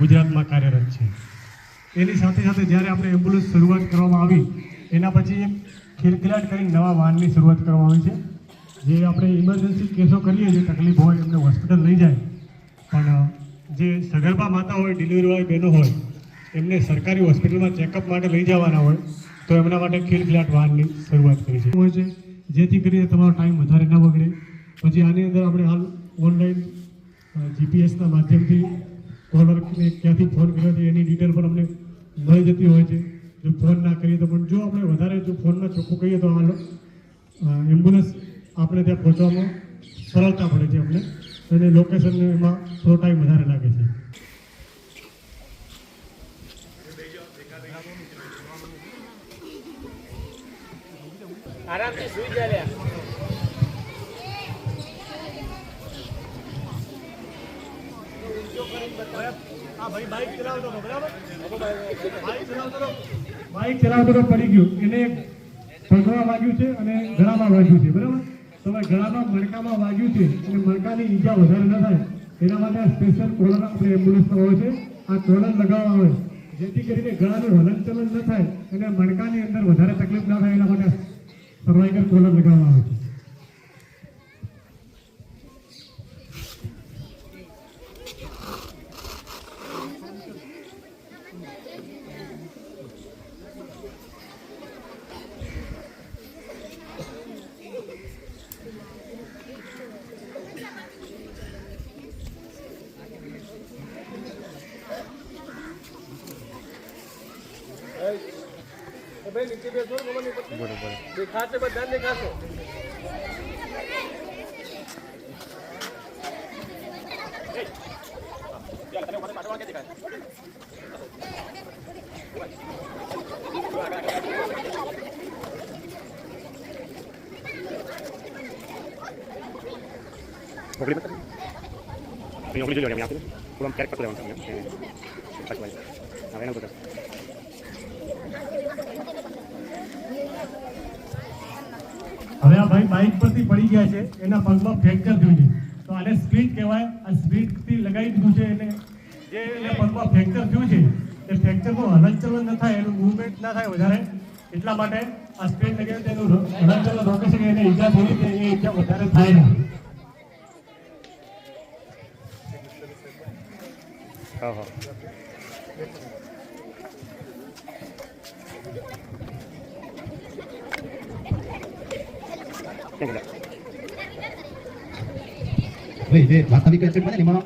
ગુજરાતમાં કાર્યરત છે. એની સાથે સાથે જ્યારે આપણે એમ્બ્યુલન્સ શરૂઆત કરવામાં આવી, એના પછી એક ખિલખિલાટ કરીને નવા વાહનની શરૂઆત કરવામાં આવી છે. જે આપણે ઇમરજન્સી કેસો કરીએ, જે તકલીફ હોય એમને હોસ્પિટલ લઈ જાય. પણ જે સગર્ભા માતા હોય ડિલિવરી વાળી બહેનો હોય, એમને સરકારી હોસ્પિટલમાં ચેકઅપ માટે લઈ જવાના હોય, તો એમના માટે ખિલખિલાટ વાહનની શરૂઆત કરી છે. હોય છે. જેથી કરીને તમારો ટાઈમ વધારે ન બગડે. પછી આની અંદર આપણે હાલ ઓનલાઈન જીપીએસના માધ્યમથી કોલરને ક્યાંથી ફોન કર્યો છે, એની ડિટેલ પણ અમને મળી જતી હોય છે. જો ફોન ના કરીએ તો પણ જો આપણે વધારે જો ફોનમાં ચોખ્ખું કહીએ તો આ એમ્બ્યુલન્સ આપણે ત્યાં પહોંચવામાં સરળતા પડે છે અમને. અને લોકેશન એમાં થોડો ટાઈમ વધારે લાગે છે. આરામથી સુઈ જા બાઇક ચલાવતો હતો પડી ગયું. એને પગમાં વાગ્યું છે અને ગળામાં વાગ્યું છે, બરાબર? તો ગળામાં મણકામાં વાગ્યું છે અને મણકાની ઈજા વધારે ન થાય. એના માટે સ્પેશિયલ કોલર આપણે એમ્બ્યુલન્સમાં હોય છે. આ કોલર લગાવવા આવે જેથી કરીને ગળાનું હલનચલન ન થાય અને મણકાની અંદર વધારે તકલીફ ના થાય, એના માટે સર્વાઈકલ કોલર લગાવવામાં આવે છે. નીચે બેસો બરોબર દેખાશે બધા દેખાશે Open it. Yung open dulu yang aku. Pulang kerek aku lewat. Pas lagi. હવે આ ભાઈ બાઇક પરથી પડી ગયા છે, એના પગમાં ફ્રેક્ચર થયું છે. તો આને સ્પીડ કહેવાય, આ સ્પીડથી લગાવી દીધું છે એને. જે એને પગમાં ફ્રેક્ચર થયું છે, એ ફ્રેક્ચરનું હલનચલન ન થાય, એનું મૂવમેન્ટ ના થાય વધારે. એટલા માટે આ સ્પીડ લગાવી તેનું હલનચલન રોકે છે એને ઈજા થઈ છે એ ઈજા વધારે થાય ના હા હા. જે વાસ્તવિક એક્સિડન્ટ બને એમાં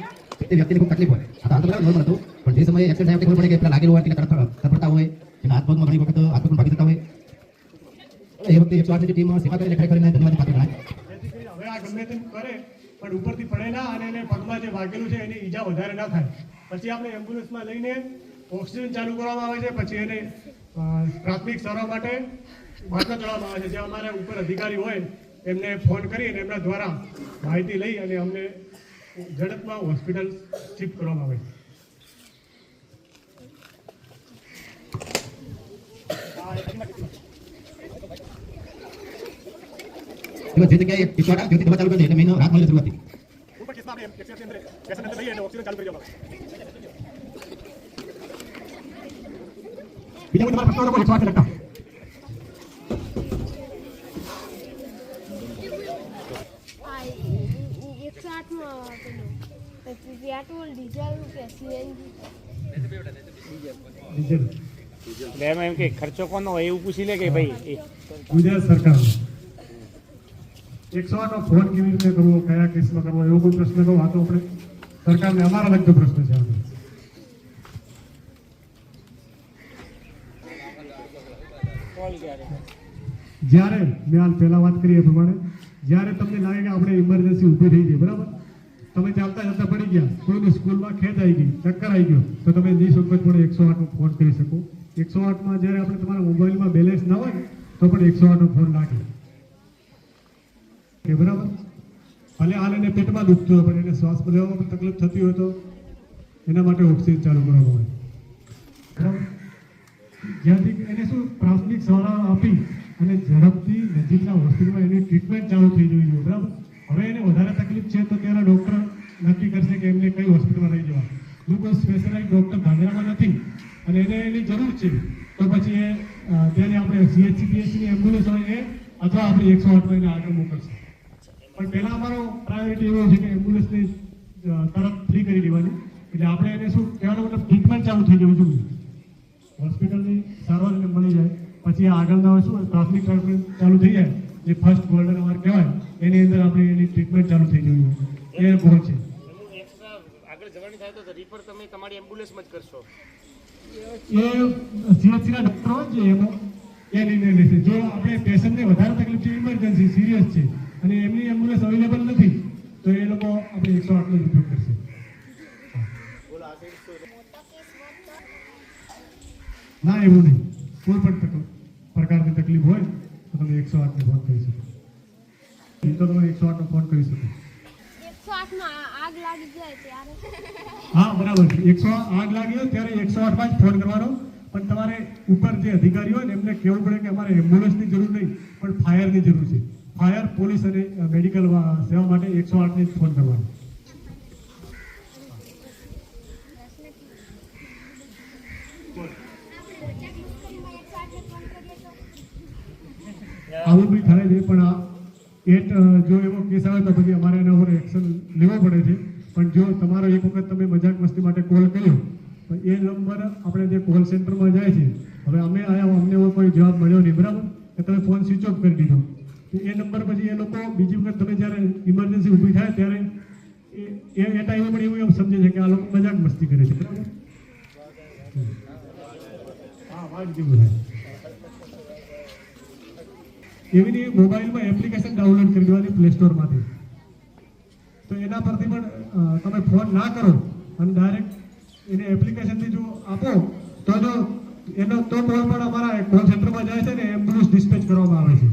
તે વ્યક્તિને ખૂબ તકલીફ હોય. આ તો બરાબર નોર્મલ હતું. પણ જે સમયે એક્સિડન્ટ થાય ખબર પડે કે પેલા લાગેલું હોય કે તડફડતા હોય એના હાથ ઘણી વખત હાથ ભાગી જતા હોય. એ વખતે એકસો આઠની ટીમ સેવા કરીને ખરેખર ધન્યવાદ પાત્ર ગણાય હવે આ ગમે તેમ કરે પણ ઉપરથી પડે ના અને એને પગમાં જે વાગેલું છે એની ઈજા વધારે ના થાય. પછી આપણે એમ્બ્યુલન્સમાં લઈને ઓક્સિજન ચાલુ કરવામાં આવે છે પછી એને પ્રાથમિક સારવાર માટે બાટલો ચડાવવામાં આવે છે. જે અમારે ઉપર અધિકારી હોય એમને ફોન કરી અને એમના દ્વારા માહિતી લઈ અને અમને ઝડપમાં હોસ્પિટલ શિફ્ટ કરવામાં આવે જે જગ્યાએ એકસો આઠ જ્યોતિ દવા ચાલુ કરી એટલે મહિનો રાત મળે શરૂઆતથી ઉપર કેસમાં આપણે એક્સિડન્ટ અંદર પેશન્ટ અંદર લઈએ અને ઓક્સિજન ચાલુ કરી બીજા કોઈ તમારા પ્રશ્નો હોય તો લગતા આ એકસો આઠમાં પેલું પેટ્રોલ ડીઝલ કે સીએનજી ડીઝલ એટલે એમાં એમ કે ખર્ચો કોનો હોય એવું પૂછી લે કે ભાઈ ગુજરાત સરકાર. એકસો નો ફોન કેવી રીતે કરવો કયા કેસમાં કરવો એવો કોઈ પ્રશ્ન કહો આ તો આપણે સરકારને અમારા લગતો પ્રશ્ન છે જ્યારે મેં હાલ પહેલા વાત કરી એ પ્રમાણે જ્યારે તમને લાગે કે આપણે ઇમરજન્સી ઊભી થઈ ગઈ બરાબર? તમે ચાલતા ચાલતા પડી ગયા. કોઈ સ્કૂલમાં ખેત આવી ગઈ, ચક્કર આવી ગયો. તો તમે નિઃસંકોચપણે એકસો આઠનો ફોન કરી શકો. એકસો આઠમાં જ્યારે આપણે તમારા મોબાઈલમાં બેલેન્સ ના હોય તો પણ એકસો આઠનો ફોન લાગે કે બરાબર? ભલે હાલ એને પેટમાં દુખતું હોય, પણ એને શ્વાસ લેવામાં પણ તકલીફ થતી હોય તો એના માટે ઓક્સિજન ચાલુ કરવામાં આવે. જ્યાંથી એને શું પ્રાથમિક સારવાર આપી અને ઝડપથી નજીકના હોસ્પિટલમાં એની ટ્રીટમેન્ટ ચાલુ થઈ જોઈએ. બરાબર? હવે એને વધારે તકલીફ છે તો ત્યાંના ડૉક્ટર નક્કી કરશે કે એમને કઈ હોસ્પિટલમાં લઈ જવા. કોઈ સ્પેશિયલાઇઝ ડૉક્ટર ગાંધીનગરમાં નથી અને એને એની જરૂર છે. તો પછી એ જેને આપણે સીએચસી પીએચસીની એમ્બ્યુલન્સ હોય એ, અથવા આપણે એકસો આઠમાં એને આગળ મોકલશે. પણ પહેલાં અમારો પ્રાયોરિટી એવો છે કે એમ્બ્યુલન્સની તરફ ફ્રી કરી દેવાની. એટલે આપણે એને શું કહેવાનો મતલબ ટ્રીટમેન્ટ ચાલુ થઈ જવું જોઈએ. હોસ્પિટલની સારવાર એને મળી જાય. પછી આગળના શું પ્રાથમિક ટ્રીટમેન્ટ ચાલુ થઈ જાય. જે ફર્સ્ટ ગોલ્ડન અવર કહેવાય, એની અંદર આપણે ટ્રીટમેન્ટ ચાલુ થઈ ગયું. એ ગોલ છે. આગળ જવાની થાય તો રિફર તમે તમારી એમ્બ્યુલન્સમાં જ કરશો. એ સીએચસીના ડૉક્ટર છે એમાં એ નિર્ણય લેશે. જો આપણે પેશન્ટને વધારે તકલીફ છે ઇમરજન્સી સિરિયસ છે અને એમની એમ્બ્યુલન્સ અવેલેબલ નથી તો એ લોકો આપણે એકસો આઠનો જ ઉપયોગ કરશે ના એવું નહીં. કોઈ પણ પ્રકારની તકલીફ હોય તો તમે એકસો આઠને ફોન કરી શકો એ તો તમે એકસો આઠનો ફોન કરી શકો. એકસો આઠમાં આગ લાગી જાય હા બરાબર છે. એકસો આગ લાગી હોય ત્યારે એકસો આઠમાં જ ફોન કરવાનો. પણ તમારે ઉપર જે અધિકારી હોય ને એમને કહેવું પડે કે અમારે એમ્બ્યુલન્સની જરૂર નહીં પણ ફાયરની જરૂર છે. ફાયર પોલીસ અને મેડિકલ સેવા માટે એકસો આઠને જ ફોન કરવાનો. આવું બી થાય છે પણ આ જો એવો કેસ આવે તો પછી અમારે એના ઉપર એક્શન લેવો પડે છે. પણ જો તમારો એક વખત તમે મજાક મસ્તી માટે કોલ કર્યો, તો એ નંબર આપણે જે કોલ સેન્ટરમાં જાય છે, હવે અમે આવ્યા અમને એવો કોઈ જવાબ મળ્યો નહીં, બરાબર? કે તમે ફોન સ્વિચ ઓફ કરી દીધો. તો એ નંબર પછી એ લોકો બીજી વખત તમે જ્યારે ઇમરજન્સી ઊભી થાય ત્યારે એ એ ટાઈમે પણ એવું એમ સમજે છે કે આ લોકો મજાક મસ્તી કરે છે, બરાબર? હા, વાત જેવું થાય. એવી મોબાઈલમાં એપ્લિકેશન ડાઉનલોડ કરી દેવાની પ્લે સ્ટોરમાંથી તો એના પરથી પણ તમે ફોન ના કરો અને ડાયરેક્ટ એને એપ્લિકેશનથી જો આપો, તો જો એનો, તો કોલ પણ અમારા કોલ સેન્ટરમાં જાય છે ને, એમ્બ્યુલન્સ ડિસ્પેચ કરવામાં આવે છે.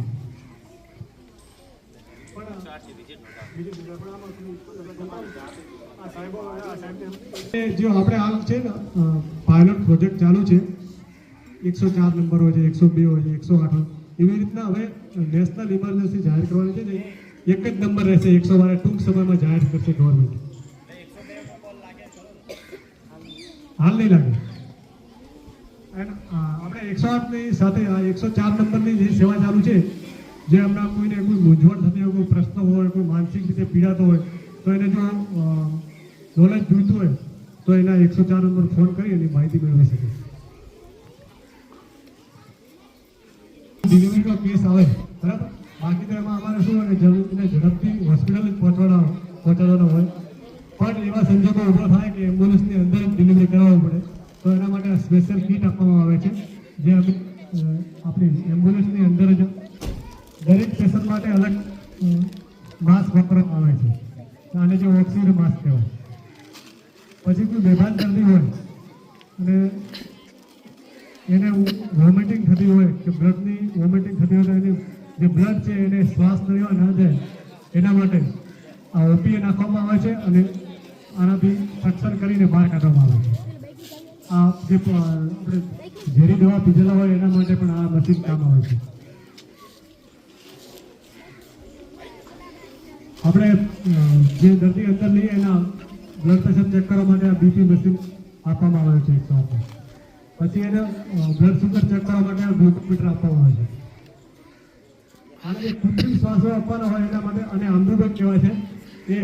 જો આપણે હાલ છે ને પાયલોટ પ્રોજેક્ટ ચાલુ છે. એકસો ચાર નંબર હોય છે, એકસો બે હોય છે, એકસો આઠ હોય. એવી રીતના હવે નેશનલ ઇમરજન્સી જાહેર કરવાની છે એક જ નંબર રહેશે એકસો બાર ટૂંક સમયમાં જાહેર કરશે ગવર્મેન્ટ હાલ નહીં લાગે. આપણે એકસો આઠની સાથે, આ એકસો ચાર નંબરની જે સેવા ચાલુ છે, જે હમણાં કોઈને કોઈ મૂંઝવણ થતી હોય, કોઈ પ્રશ્ન હોય, કોઈ માનસિક રીતે પીડાતો હોય, તો એને જો નોલેજ જોઈતું હોય, તો એના એકસો ચાર નંબર ફોન કરી એની માહિતી મેળવી શકે. ડિલિવરીનો કેસ આવે. બરાબર? બાકી તો એમાં અમારે શું હોય જરૂરને ઝડપથી હોસ્પિટલ જ પહોંચાડવાનો હોય. પણ એવા સંજોગો ઊભો થાય કે એમ્બ્યુલન્સની અંદર ડિલિવરી કરાવવું પડે. તો એના માટે સ્પેશિયલ કીટ આપવામાં આવે છે, જે આપણી એમ્બ્યુલન્સની અંદર જ દરેક પેશન્ટ માટે અલગ માસ્ક વાપરવામાં આવે છે. આને જે ઓક્સિજન માસ્ક કહેવાય. પછી કોઈ બેભાન દર્દી હોય અને એને વોમિટિંગ થતી હોય કે બ્લડની વોમિટિંગ થતી હોય એની જે બ્લડ છે એને શ્વાસ લેવા ના જાય એના માટે આ ઓપીએ નાખવામાં આવે છે અને આનાથી સક્ષર કરીને બહાર કાઢવામાં આવે છે. આ જે ઝેરી દવા પીધેલા હોય એના માટે પણ આ મશીન કામ આવે છે. આપણે જે દર્દી અંદર લઈએ એના બ્લડ પ્રેશર ચેક કરવા માટે આ બીપી મશીન આપવામાં આવે છે આઠ પછી એને બ્લડ સુગર ચેક કરવા માટે ગ્લુકોમીટર આપવામાં આવે છે. અને જે કૃત્રિમ શ્વાસો આપવાના હોય એના માટે, અને આંબુબેગ કહેવાય છે, એ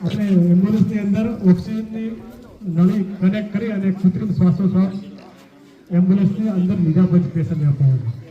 આપણે એમ્બ્યુલન્સની અંદર ઓક્સિજનની નળી કનેક્ટ કરી અને કૃત્રિમ શ્વાસો શ્વાસ એમ્બ્યુલન્સની અંદર લીધા પછી પેશન્ટને આપવામાં આવે છે.